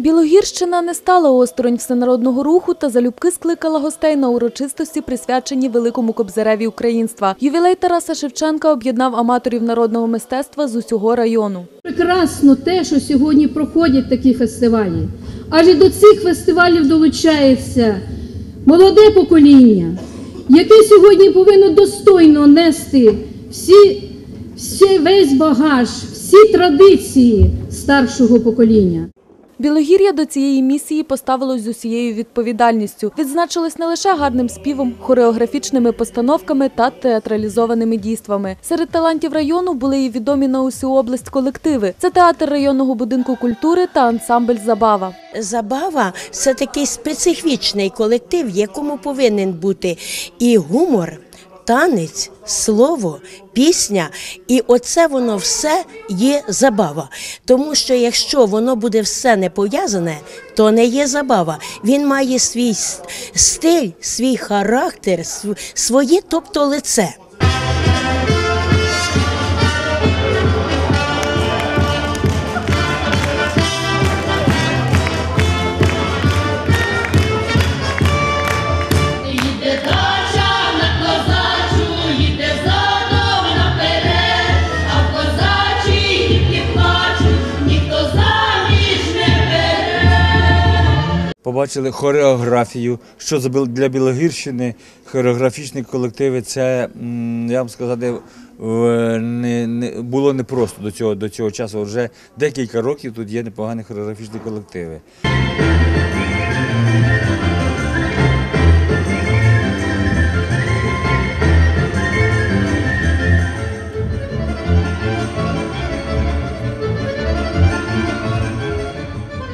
Білогірщина не стала осторонь всенародного руху та залюбки скликала гостей на урочистості, присвячені великому кобзареві українства. Ювілей Тараса Шевченка об'єднав аматорів народного мистецтва з усього району. Прекрасно те, що сьогодні проходять такі фестивалі. Адже до цих фестивалів долучається молоде покоління, яке сьогодні повинно достойно нести всі, всі весь багаж, всі традиції старшого покоління. Білогір'я до цієї місії поставилось з усією відповідальністю. Відзначилось не лише гарним співом, хореографічними постановками та театралізованими дійствами. Серед талантів району були і відомі на усю область колективи. Це театр районного будинку культури та ансамбль Забава. Забава це такий специфічний колектив, якому повинен бути і гумор, танець, слово, пісня. І оце воно все є забава. Тому що якщо воно буде все не пов'язане, то не є забава. Він має свій стиль, свій характер, своє, тобто лице. Побачили хореографію, що для Білогірщини хореографічні колективи. Це я вам сказати, не, не було непросто до цього до цього часу. Вже декілька років тут є непогані хореографічні колективи.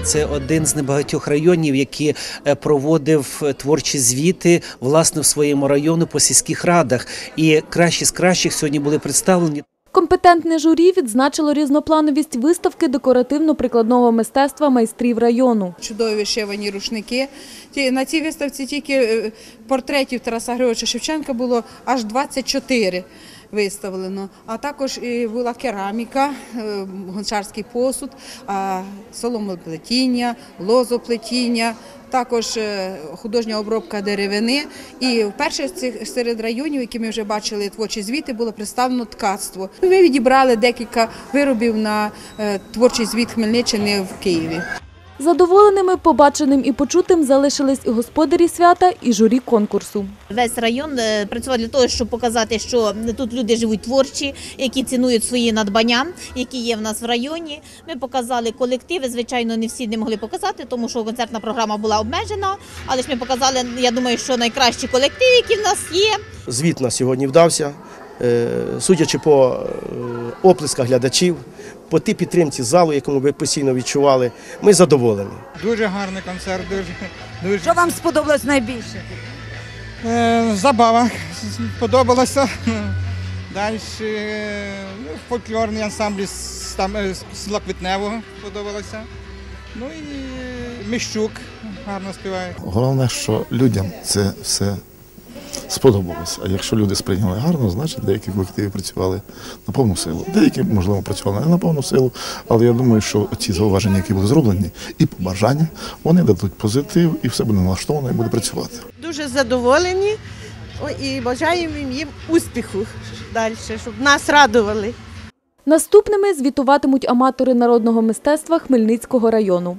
Це один з небагатьох районів, який е, проводив е, творчі звіти власне в своєму району по сільських радах. І кращі з кращих сьогодні були представлені. Компетентне журі відзначило різноплановість виставки декоративно-прикладного мистецтва майстрів району. чудові вишивані рушники. Ті- На цій виставці тільки е, портретів Тараса Григоровича Шевченка було аж 24 виставлено. А також була кераміка, е, гончарський посуд, соломоплетіння, лозоплетіння. Також е, художня обробка деревини. І вперше цих серед районів, які ми вже бачили творчі звіти, було представлено ткацтво. Ми відібрали декілька виробів на е, творчий звіт Хмельниччини в Києві. Задоволеними побаченим і почутим залишились і господарі свята, і журі конкурсу. Весь район е, працював для того, щоб показати, що тут люди живуть творчі, які цінують свої надбання, які є в нас в районі. Ми показали колективи. Звичайно, не всі не могли показати, тому що концертна програма була обмежена. Але ж ми показали, я думаю, що найкращі колективи, які в нас є. Звіт на сьогодні вдався. Е, Судячи по е, оплесках глядачів, по тій підтримці залу, яку ви постійно відчували, ми задоволені. Дуже гарний концерт, дуже, дуже Що вам сподобалось найбільше? е, забава сподобалася. Далі ну, фольклорний ансамбль з, там, е, з села Квітневого сподобалося. Ну і Міщук гарно співає. Головне, що людям це все сподобалось. А якщо люди сприйняли гарно, значить деякі колективи працювали на повну силу. Деякі, можливо, працювали не на повну силу, але я думаю, що ці зауваження, які були зроблені, і побажання, вони дадуть позитив, і все буде налаштовано і буде працювати. Дуже задоволені і бажаємо їм успіху далі, щоб нас радували. Наступними звітуватимуть аматори народного мистецтва Хмельницького району.